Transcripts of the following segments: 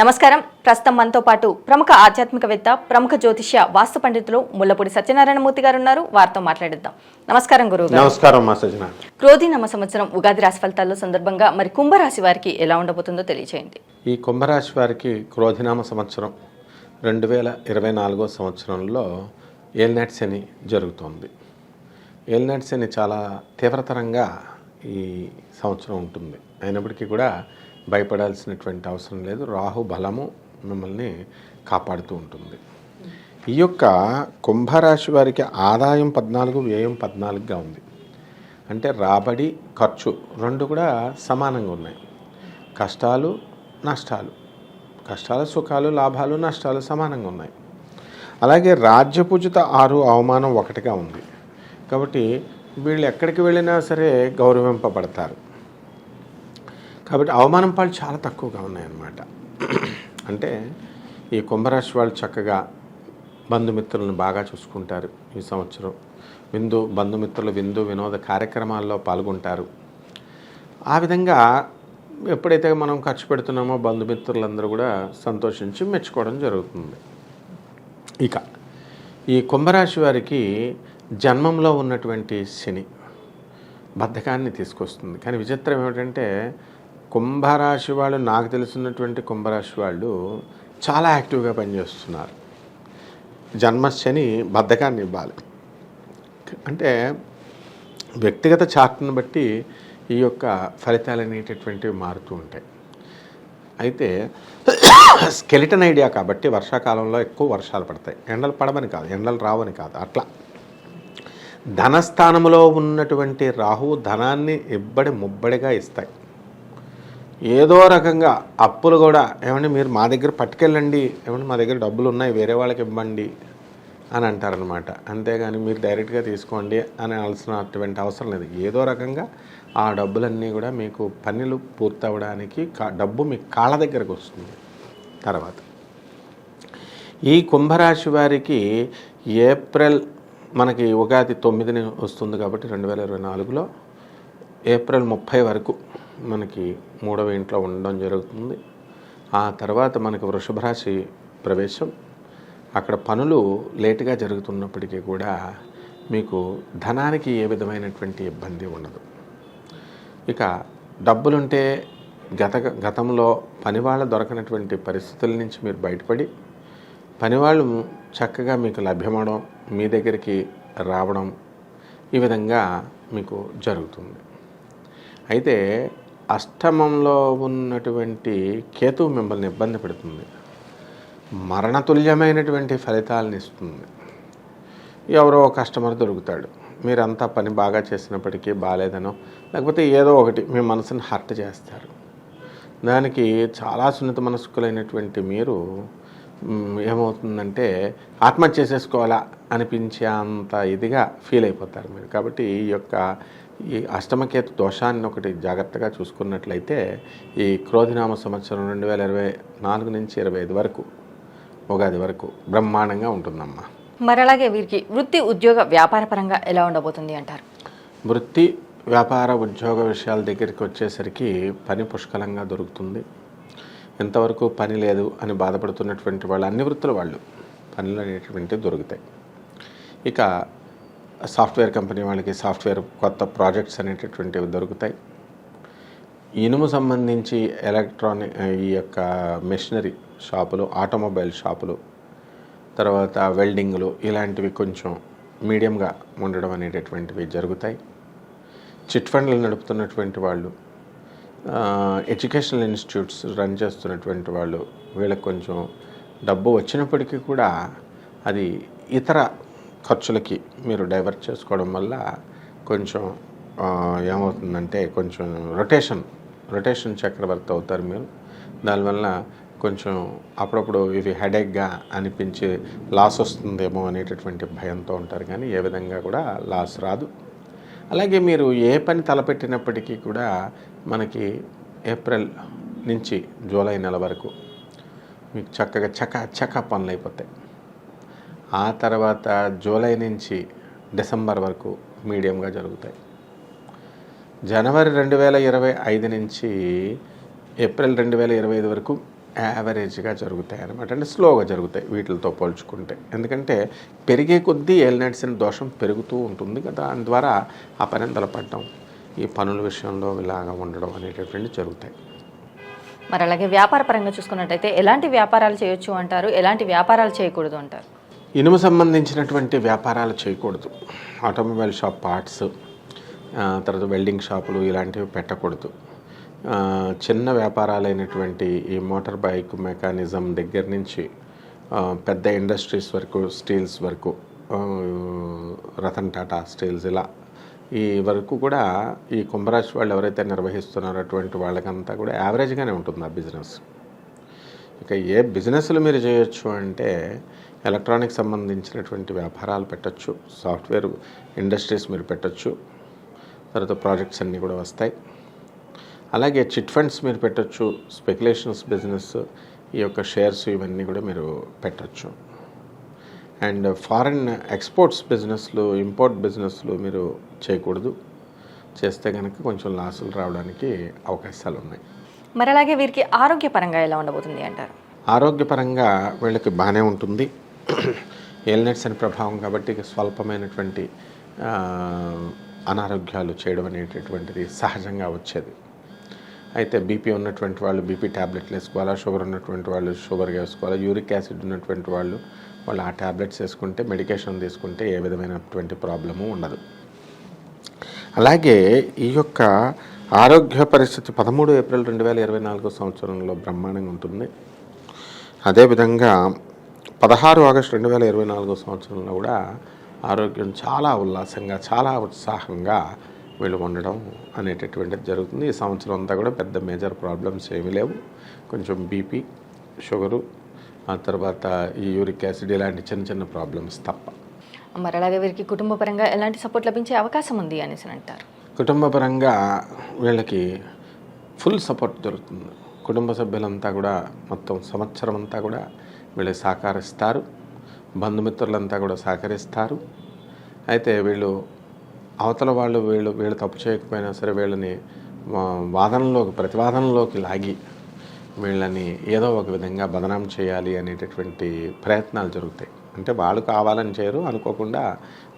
నమస్కారం. ప్రస్తుతం మనతో పాటు ప్రముఖ ఆధ్యాత్మికవేత్త ప్రముఖ జ్యోతిష్య వాస్తు పండితులు ముల్లపూడి సత్యనారాయణమూర్తి గారు ఉన్నారు. వారితో మాట్లాడిద్దాం. నమస్కారం గురువు గారు. నమస్కారం క్రోధి నమ సంవత్సరం ఉగాది రాశి ఫలితాల్లో సందర్భంగా మరి కుంభరాశి వారికి ఎలా ఉండబోతుందో తెలియజేయండి ఈ కుంభరాశి వారికి క్రోధినామ సంవత్సరం రెండు వేల ఇరవై నాలుగో సంవత్సరంలో ఏల్నాటి శని జరుగుతోంది. ఏల్నాటి శని చాలా తీవ్రతరంగా ఈ సంవత్సరం ఉంటుంది. అయినప్పటికీ కూడా భయపడాల్సినటువంటి అవసరం లేదు. రాహు బలము మిమ్మల్ని కాపాడుతూ ఉంటుంది. ఈ యొక్క కుంభరాశి వారికి ఆదాయం పద్నాలుగు వ్యయం పద్నాలుగుగా ఉంది. అంటే రాబడి ఖర్చు రెండు కూడా సమానంగా ఉన్నాయి. కష్టాలు నష్టాలు. కష్టాలు సుఖాలు లాభాలు నష్టాలు సమానంగా ఉన్నాయి. అలాగే రాజ్యపూజిత ఆరు అవమానం ఒకటిగా ఉంది. కాబట్టి వీళ్ళు ఎక్కడికి వెళ్ళినా సరే గౌరవింపబడతారు. కాబట్టి అవమానం పాలు చాలా తక్కువగా ఉన్నాయన్నమాట. అంటే ఈ కుంభరాశి వాళ్ళు చక్కగా బంధుమిత్రులను బాగా చూసుకుంటారు ఈ సంవత్సరం. విందు బంధుమిత్రులు విందు వినోద కార్యక్రమాల్లో పాల్గొంటారు. ఆ విధంగా ఎప్పుడైతే మనం ఖర్చు పెడుతున్నామో బంధుమిత్రులందరూ కూడా సంతోషించి మెచ్చుకోవడం జరుగుతుంది. ఇక ఈ కుంభరాశి వారికి జన్మంలో ఉన్నటువంటి శని బద్ధకాన్ని తీసుకొస్తుంది. కానీ విచిత్రం ఏమిటంటే కుంభరాశి వాళ్ళు నాకు తెలిసినటువంటి కుంభరాశి వాళ్ళు చాలా యాక్టివ్గా పనిచేస్తున్నారు. జన్మశని బద్ధకాన్ని ఇవ్వాలి. అంటే వ్యక్తిగత చార్ట్ను బట్టి ఈ యొక్క ఫలితాలు అనేటటువంటివి మారుతూ ఉంటాయి. అయితే స్కెలిటన్ ఐడియా కాబట్టి వర్షాకాలంలో ఎక్కువ వర్షాలు పడతాయి. ఎండలు పడవని కాదు ఎండలు రావని కాదు అట్లా. ధనస్థానంలో ఉన్నటువంటి రాహువు ధనాన్ని ఇబ్బడి ముబ్బడిగా ఇస్తాయి. ఏదో రకంగా అప్పులు కూడా ఏమండి మీరు మా దగ్గర పట్టుకెళ్ళండి ఏమంటే మా దగ్గర డబ్బులు ఉన్నాయి వేరే వాళ్ళకి ఇవ్వండి అని అంటారనమాట అంతేగాని మీరు డైరెక్ట్గా తీసుకోండి అని అలసినటువంటి అవసరం లేదు. ఏదో రకంగా ఆ డబ్బులన్నీ కూడా మీకు పనులు పూర్తవడానికి కా- డబ్బు మీ కాళ్ళ దగ్గరకు వస్తుంది తర్వాత. ఈ కుంభరాశి వారికి ఏప్రిల్ మనకి ఉగాది తొమ్మిదిని వస్తుంది కాబట్టి రెండు వేల ఇరవై నాలుగులో ఏప్రిల్ ముప్పై వరకు మనకి మూడవ ఇంట్లో ఉండడం జరుగుతుంది. ఆ తర్వాత మనకి వృషభ రాశి ప్రవేశం. అక్కడ పనులు లేటుగా జరుగుతున్నప్పటికీ కూడా మీకు ధనానికి ఏ విధమైనటువంటి ఇబ్బంది ఉండదు. ఇక డబ్బులుంటే గత గతంలో పనివాళ్ళ దొరకనటువంటి పరిస్థితుల నుంచి మీరు బయటపడి పనివాళ్ళు చక్కగా మీకు లభ్యమవడం మీ దగ్గరికి రావడం ఈ విధంగా మీకు జరుగుతుంది. అయితే అష్టమంలో ఉన్నటువంటి కేతు మిమ్మల్ని ఇబ్బంది పెడుతుంది. మరణతుల్యమైనటువంటి ఫలితాలను ఇస్తుంది. ఎవరో కస్టమర్ దొరుకుతాడు. మీరంతా పని బాగా చేసినప్పటికీ బాగాలేదనో లేకపోతే ఏదో ఒకటి మీ మనసుని హర్ట్ చేస్తారు. దానికి చాలా సున్నిత మనస్కులైనటువంటి మీరు ఏమవుతుందంటే ఆత్మహత్య చేసేసుకోవాలా అనిపించే అంత ఇదిగా ఫీల్ అయిపోతారు మీరు. కాబట్టి ఈ యొక్క ఈ అష్టమకేతు దోషాన్ని ఒకటి జాగ్రత్తగా చూసుకున్నట్లయితే ఈ క్రోధినామ సంవత్సరం రెండు వేల ఇరవై నాలుగు నుంచి ఇరవై ఐదు వరకు ఉగాది వరకు బ్రహ్మాండంగా ఉంటుందమ్మా. మరి అలాగే వీరికి వృత్తి ఉద్యోగ వ్యాపార పరంగా ఎలా ఉండబోతుంది అంటారు? వృత్తి వ్యాపార ఉద్యోగ విషయాల దగ్గరికి వచ్చేసరికి పని పుష్కలంగా దొరుకుతుంది. ఎంతవరకు పని లేదు అని బాధపడుతున్నటువంటి వాళ్ళు అన్ని వృత్తుల వాళ్ళు పనులు అనేటువంటివి దొరుకుతాయి. ఇక సాఫ్ట్వేర్ కంపెనీ వాళ్ళకి సాఫ్ట్వేర్ కొత్త ప్రాజెక్ట్స్ అనేటటువంటివి దొరుకుతాయి. ఇనుము సంబంధించి ఎలక్ట్రానిక్ ఈ యొక్క మెషినరీ షాపులు ఆటోమొబైల్ షాపులు తర్వాత వెల్డింగ్లు ఇలాంటివి కొంచెం మీడియంగా ఉండడం అనేటటువంటివి జరుగుతాయి. చిట్ ఫండ్లు నడుపుతున్నటువంటి వాళ్ళు ఎడ్యుకేషనల్ ఇన్స్టిట్యూట్స్ రన్ చేస్తున్నటువంటి వాళ్ళు వీళ్ళకి కొంచెం డబ్బు వచ్చినప్పటికీ కూడా అది ఇతర ఖర్చులకి మీరు డైవర్ట్ చేసుకోవడం వల్ల కొంచెం ఏమవుతుందంటే కొంచెం రొటేషన్ రొటేషన్ చక్రవర్తి అవుతారు మీరు. దానివల్ల కొంచెం అప్పుడప్పుడు ఇవి హెడేక్గా అనిపించి లాస్ వస్తుందేమో అనేటటువంటి భయంతో ఉంటారు. కానీ ఏ విధంగా కూడా లాస్ రాదు. అలాగే మీరు ఏ పని తలపెట్టినప్పటికీ కూడా మనకి ఏప్రిల్ నుంచి జూలై నెల వరకు మీకు చక్కగా చక చక పనులు అయిపోతాయి ఆ తర్వాత జూలై నుంచి డిసెంబర్ వరకు మీడియంగా జరుగుతాయి. జనవరి రెండు వేల ఇరవై ఐదు నుంచి ఏప్రిల్ రెండు వేల ఇరవై ఐదు వరకు యావరేజ్గా జరుగుతాయి అనమాట అంటే స్లోగా జరుగుతాయి వీటితో పోల్చుకుంటే. ఎందుకంటే పెరిగే కొద్దీ ఏలినట్సిన దోషం పెరుగుతూ ఉంటుంది కదా. దాని ద్వారా ఆ పని నిలబడటం ఈ పనుల విషయంలో ఇలాగా ఉండడం అనేటటువంటి జరుగుతాయి. మరి అలాగే వ్యాపార పరంగా చూసుకున్నట్టయితే ఎలాంటి వ్యాపారాలు చేయొచ్చు అంటారు? ఎలాంటి వ్యాపారాలు చేయకూడదు అంటారు? ఇనుము సంబంధించినటువంటి వ్యాపారాలు చేయకూడదు. ఆటోమొబైల్ షాప్ పార్ట్స్ తర్వాత వెల్డింగ్ షాపులు ఇలాంటివి పెట్టకూడదు. చిన్న వ్యాపారాలైనటువంటి ఈ మోటార్ బైక్ మెకానిజం దగ్గర నుంచి పెద్ద ఇండస్ట్రీస్ వరకు స్టీల్స్ వరకు రతన్ టాటా స్టీల్స్ ఇలా ఈ వరకు కూడా ఈ కుంభరాశి వాళ్ళు ఎవరైతే నిర్వహిస్తున్నారో అటువంటి వాళ్ళకంతా కూడా యావరేజ్గానే ఉంటుంది ఆ బిజినెస్. ఇక ఏ బిజినెస్లు మీరు చేయొచ్చు అంటే ఎలక్ట్రానిక్ సంబంధించినటువంటి వ్యాపారాలు పెట్టొచ్చు సాఫ్ట్వేర్ ఇండస్ట్రీస్ మీరు పెట్టొచ్చు తర్వాత ప్రాజెక్ట్స్ అన్నీ కూడా వస్తాయి. అలాగే చిట్ ఫండ్స్ మీరు పెట్టొచ్చు స్పెక్యులేషన్స్ బిజినెస్ ఈ యొక్క షేర్స్ ఇవన్నీ కూడా మీరు పెట్టొచ్చు. అండ్ ఫారెన్ ఎక్స్పోర్ట్స్ బిజినెస్లు ఇంపోర్ట్ బిజినెస్లు మీరు చేయకూడదు. చేస్తే కనుక కొంచెం లాసులు రావడానికి అవకాశాలు ఉన్నాయి. మరి అలాగే వీరికి ఆరోగ్యపరంగా ఎలా ఉండబోతుంది అంటారు? ఆరోగ్యపరంగా వీళ్ళకి బాగానే ఉంటుంది. ఎల్నెట్స్ అనే ప్రభావం కాబట్టి స్వల్పమైనటువంటి అనారోగ్యాలు చేయడం అనేటటువంటిది సహజంగా వచ్చేది. అయితే బీపీ ఉన్నటువంటి వాళ్ళు బీపీ ట్యాబ్లెట్లు వేసుకోవాలా షుగర్ ఉన్నటువంటి వాళ్ళు షుగర్ వేసుకోవాలా యూరిక్ యాసిడ్ ఉన్నటువంటి వాళ్ళు వాళ్ళు ఆ ట్యాబ్లెట్స్ వేసుకుంటే మెడికేషన్ తీసుకుంటే ఏ విధమైనటువంటి ప్రాబ్లము ఉండదు. అలాగే ఈ యొక్క ఆరోగ్య పరిస్థితి పదమూడు ఏప్రిల్ రెండు వేల ఇరవై నాలుగో సంవత్సరంలో బ్రహ్మాండంగా ఉంటుంది. అదేవిధంగా పదహారు ఆగస్టు రెండు వేల ఇరవై నాలుగో సంవత్సరంలో కూడా ఆరోగ్యం చాలా ఉల్లాసంగా చాలా ఉత్సాహంగా వీళ్ళు ఉండడం అనేటటువంటిది జరుగుతుంది. ఈ సంవత్సరం అంతా కూడా పెద్ద మేజర్ ప్రాబ్లమ్స్ ఏమీ లేవు. కొంచెం బీపీ షుగరు ఆ తర్వాత ఈ యూరిక్ యాసిడ్ ఇలాంటి చిన్న చిన్న ప్రాబ్లమ్స్ తప్ప. మరి అలాగే వీరికి కుటుంబ పరంగా ఎలాంటి సపోర్ట్ లభించే అవకాశం ఉంది అనేసి అంటారు. కుటుంబపరంగా వీళ్ళకి ఫుల్ సపోర్ట్ దొరుకుతుంది. కుటుంబ సభ్యులంతా కూడా మొత్తం సంవత్సరం అంతా కూడా వీళ్ళు సహకరిస్తారు. బంధుమిత్రులంతా కూడా సహకరిస్తారు. అయితే వీళ్ళు అవతల వాళ్ళు వీళ్ళు వీళ్ళు తప్పు చేయకపోయినా సరే వీళ్ళని వాదనలోకి ప్రతివాదనలోకి లాగి వీళ్ళని ఏదో ఒక విధంగా బదనాం చేయాలి అనేటటువంటి ప్రయత్నాలు జరుగుతాయి. అంటే వాళ్ళు కావాలని చేయరు అనుకోకుండా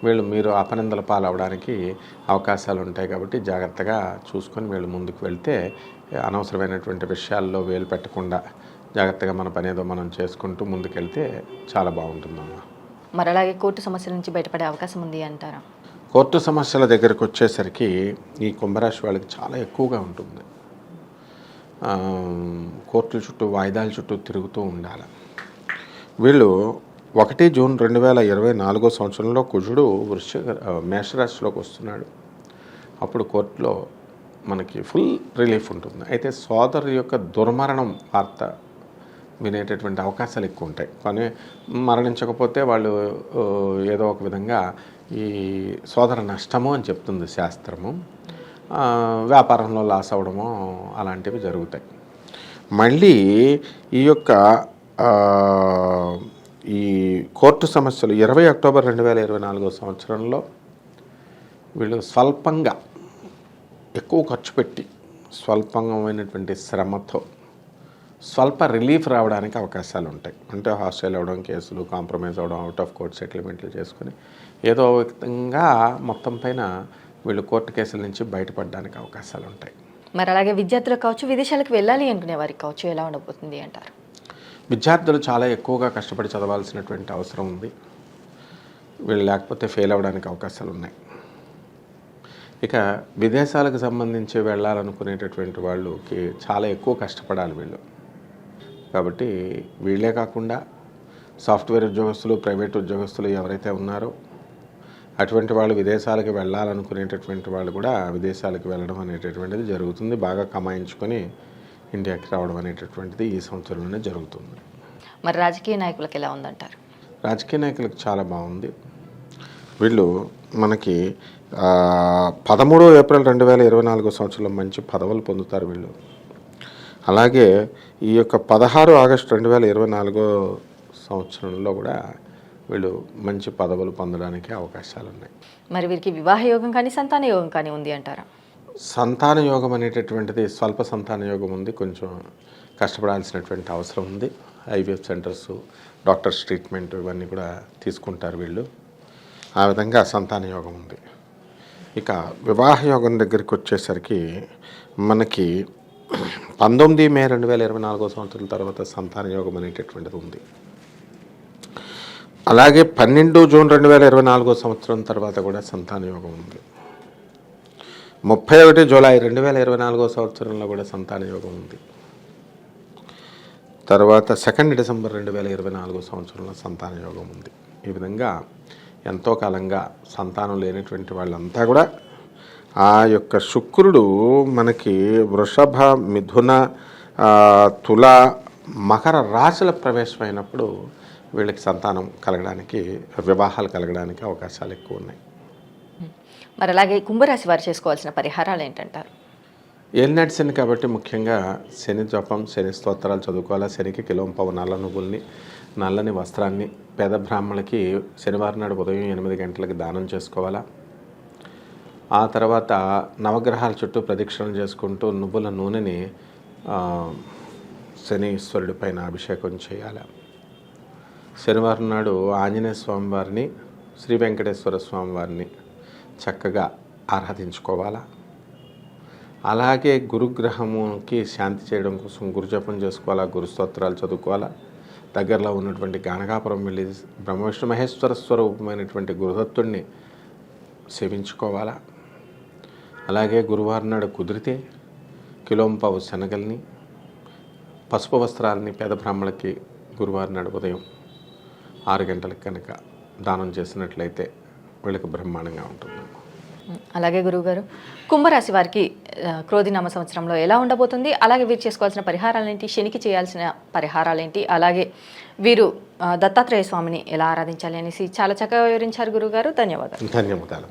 వీళ్ళు మీరు అపనిందల పాలవడానికి అవకాశాలు ఉంటాయి కాబట్టి జాగ్రత్తగా చూసుకొని వీళ్ళు ముందుకు వెళ్తే అనవసరమైనటువంటి విషయాల్లో వేలు పెట్టకుండా జాగ్రత్తగా మన పని ఏదో మనం చేసుకుంటూ ముందుకెళ్తే చాలా బాగుంటుందమ్మా. మరి అలాగే కోర్టు సమస్యల నుంచి బయటపడే అవకాశం ఉంది అంటారా? కోర్టు సమస్యల దగ్గరకు వచ్చేసరికి ఈ కుంభరాశి వాళ్ళకి చాలా ఎక్కువగా ఉంటుంది. కోర్టుల చుట్టూ వాయిదాల చుట్టూ తిరుగుతూ ఉండాలి. వీళ్ళు ఒకటి జూన్ రెండు వేల ఇరవై నాలుగో సంవత్సరంలో కుజుడు వృశ్చిక మేషరాశిలోకి వస్తున్నాడు. అప్పుడు కోర్టులో మనకి ఫుల్ రిలీఫ్ ఉంటుంది. అయితే సోదరు యొక్క దుర్మరణం వార్త వినేటటువంటి అవకాశాలు ఎక్కువ ఉంటాయి కానీ మరణించకపోతే వాళ్ళు ఏదో ఒక విధంగా ఈ సోదర నష్టము అని చెప్తుంది శాస్త్రము. వ్యాపారంలో లాస్ అవ్వడము అలాంటివి జరుగుతాయి. మళ్ళీ ఈ యొక్క ఈ కోర్టు సమస్యలు ఇరవై అక్టోబర్ రెండు వేల ఇరవై నాలుగో సంవత్సరంలో వీళ్ళు స్వల్పంగా ఎక్కువ ఖర్చు పెట్టి స్వల్పమైనటువంటి శ్రమతో స్వల్ప రిలీఫ్ రావడానికి అవకాశాలు ఉంటాయి అంటే హాస్టల్ అవ్వడం కేసులు కాంప్రమైజ్ అవ్వడం అవుట్ ఆఫ్ కోర్ట్ సెటిల్మెంట్లు చేసుకుని ఏదో విధంగా మొత్తం పైన వీళ్ళు కోర్టు కేసుల నుంచి బయటపడడానికి అవకాశాలు ఉంటాయి మరి అలాగే విద్యార్థులకు కావచ్చు విదేశాలకు వెళ్ళాలి అనుకునే వారికి కావచ్చు ఎలా ఉండబోతుంది అంటారు? విద్యార్థులు చాలా ఎక్కువగా కష్టపడి చదవాల్సినటువంటి అవసరం ఉంది. వీళ్ళు లేకపోతే ఫెయిల్ అవ్వడానికి అవకాశాలు ఉన్నాయి ఇక విదేశాలకు సంబంధించి వెళ్ళాలనుకునేటటువంటి వాళ్ళకి చాలా ఎక్కువ కష్టపడాలి వీళ్ళు. కాబట్టి వీళ్ళే కాకుండా సాఫ్ట్వేర్ ఉద్యోగస్తులు ప్రైవేట్ ఉద్యోగస్తులు ఎవరైతే ఉన్నారో అటువంటి వాళ్ళు విదేశాలకు వెళ్ళాలనుకునేటటువంటి వాళ్ళు కూడా విదేశాలకు వెళ్ళడం అనేటటువంటిది జరుగుతుంది. బాగా కమాయించుకొని ఇండియాకి రావడం అనేటటువంటిది ఈ సంవత్సరంలోనే జరుగుతుంది. మరి రాజకీయ నాయకులకు ఎలా ఉందంటారు? రాజకీయ నాయకులకు చాలా బాగుంది. వీళ్ళు మనకి పదమూడు ఏప్రిల్ రెండు వేల ఇరవై నాలుగో సంవత్సరంలో మంచి పదవులు పొందుతారు వీళ్ళు. అలాగే ఈ యొక్క పదహారు ఆగస్టు రెండు వేల ఇరవై నాలుగో సంవత్సరంలో కూడా వీళ్ళు మంచి పదవులు పొందడానికి అవకాశాలు ఉన్నాయి మరి వీరికి వివాహ యోగం కానీ సంతాన యోగం కానీ ఉంది అంటారా? సంతాన యోగం అనేటటువంటిది స్వల్ప సంతాన యోగం ఉంది. కొంచెం కష్టపడాల్సినటువంటి అవసరం ఉంది. ఐవీఎఫ్ సెంటర్స్ డాక్టర్స్ ట్రీట్మెంట్ ఇవన్నీ కూడా తీసుకుంటారు వీళ్ళు. ఆ విధంగా సంతాన యోగం ఉంది. ఇక వివాహ యోగం దగ్గరికి వచ్చేసరికి మనకి పంతొమ్మిది మే రెండు వేల ఇరవై నాలుగో సంవత్సరం తర్వాత సంతాన యోగం అనేటటువంటిది ఉంది. అలాగే పన్నెండు జూన్ రెండు వేల ఇరవై నాలుగో సంవత్సరం తర్వాత కూడా సంతాన యోగం ఉంది. ముప్పై ఒకటి జూలై రెండు వేల ఇరవై నాలుగో సంవత్సరంలో కూడా సంతాన యోగం ఉంది. తర్వాత సెకండ్ డిసెంబర్ రెండు వేల ఇరవై నాలుగో సంవత్సరంలో సంతాన యోగం ఉంది. ఈ విధంగా ఎంతో కాలంగా సంతానం లేనటువంటి వాళ్ళంతా కూడా ఆ యొక్క శుక్రుడు మనకి వృషభ మిథున తుల మకర రాశుల ప్రవేశమైనప్పుడు వీళ్ళకి సంతానం కలగడానికి వివాహాలు కలగడానికి అవకాశాలు ఎక్కువ ఉన్నాయి. మరి అలాగే కుంభరాశి వారు చేసుకోవాల్సిన పరిహారాలు ఏంటంటారు? ఏలినాటి శని కాబట్టి ముఖ్యంగా శని జపం శని స్తోత్రాలు చదువుకోవాలా శనికి కిలోంపవ నల్ల నువ్వుల్ని నల్లని వస్త్రాన్ని పేద బ్రాహ్మణులకి శనివారం నాడు ఉదయం ఎనిమిది గంటలకి దానం చేసుకోవాలా ఆ తర్వాత నవగ్రహాల చుట్టూ ప్రదక్షిణలు చేసుకుంటూ నువ్వుల నూనెని శనీశ్వరుడి పైన అభిషేకం చేయాలి. శనివారం నాడు ఆంజనేయ స్వామి వారిని శ్రీ వెంకటేశ్వర స్వామి వారిని చక్కగా ఆరాధించుకోవాలా? అలాగే గురుగ్రహముకి శాంతి చేయడం కోసం గురుజపం చేసుకోవాలా? గురుస్తోత్రాలు చదువుకోవాలా? దగ్గరలో ఉన్నటువంటి గానగాపురం వెళ్ళి బ్రహ్మవిష్ణు మహేశ్వర స్వరూపమైనటువంటి గురుదత్తుడిని సేవించుకోవాలా? అలాగే గురువారం నాడు కుదిరితే కిలోంపావు శనగల్ని పసుపు వస్త్రాలని పేద బ్రాహ్మణులకి గురువారం నాడు ఉదయం ఆరు గంటలకు కనుక దానం చేసినట్లయితే వీళ్ళకి బ్రహ్మాండంగా ఉంటుంది. అలాగే గురువుగారు కుంభరాశి వారికి క్రోధినామ సంవత్సరంలో ఎలా ఉండబోతుంది? అలాగే వీరు చేసుకోవాల్సిన పరిహారాలు ఏంటి శనికి చేయాల్సిన పరిహారాలు ఏంటి అలాగే వీరు దత్తాత్రేయ స్వామిని ఎలా ఆరాధించాలి అనేసి చాలా చక్కగా వివరించారు గురువుగారు. ధన్యవాదాలు. ధన్యవాదాలు.